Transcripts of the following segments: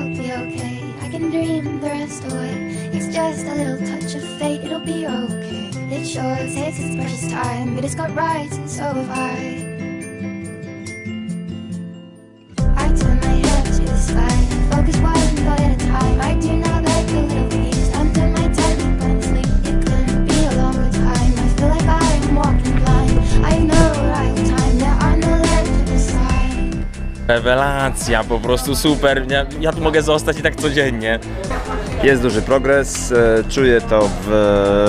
I'll be okay. I can dream the rest away. It's just a little touch of fate, it'll be okay. It sure takes its precious time, but it's got rights, and so have I. I Rewelacja, po prostu super. Ja, ja tu mogę zostać i tak codziennie. Jest duży progres, e, czuję to w,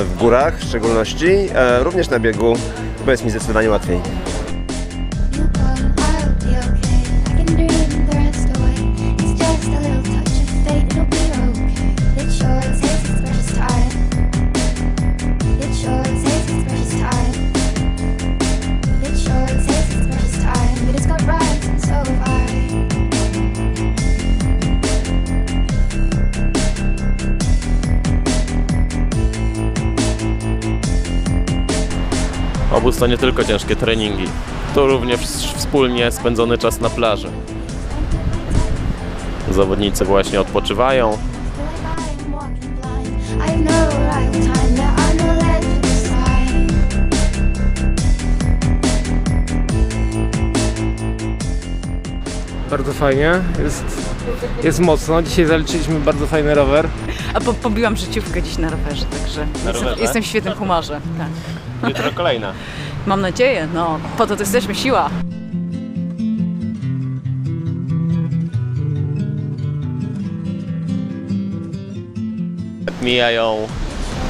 w górach w szczególności, e, również na biegu, bo jest mi zdecydowanie łatwiej. Obóz to nie tylko ciężkie treningi. To również wspólnie spędzony czas na plaży. Zawodnicy właśnie odpoczywają. I know right time, Bardzo fajnie, jest, jest mocno. Dzisiaj zaliczyliśmy bardzo fajny rower. A po, pobiłam życiówkę dziś na rowerze, także jestem, rowerze? jestem w świetnym humorze. Tak. Jutro kolejna. Mam nadzieję, no po to to jesteśmy siła. Mijają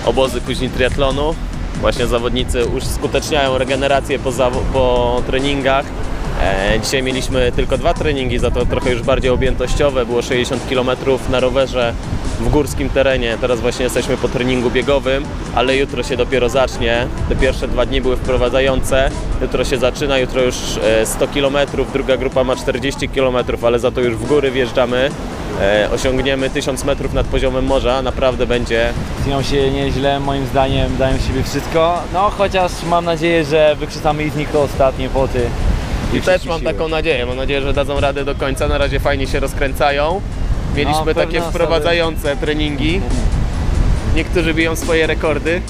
obozy później triatlonu. Właśnie zawodnicy uskuteczniają regenerację po, po treningach. E, dzisiaj mieliśmy tylko dwa treningi, za to trochę już bardziej objętościowe. Było 60 km na rowerze w górskim terenie. Teraz właśnie jesteśmy po treningu biegowym, ale jutro się dopiero zacznie. Te pierwsze dwa dni były wprowadzające. Jutro się zaczyna, jutro już e, 100 km, druga grupa ma 40 km, ale za to już w góry wjeżdżamy. E, osiągniemy 1000 metrów nad poziomem morza. Naprawdę będzie Czują się nieźle, moim zdaniem dają siebie wszystko. No chociaż mam nadzieję, że wykrzesamy ich nich ostatnie poty. I też mam siły. taką nadzieję. Mam nadzieję, że dadzą radę do końca. Na razie fajnie się rozkręcają. Mieliśmy No, takie wprowadzające treningi. Niektórzy biją swoje rekordy.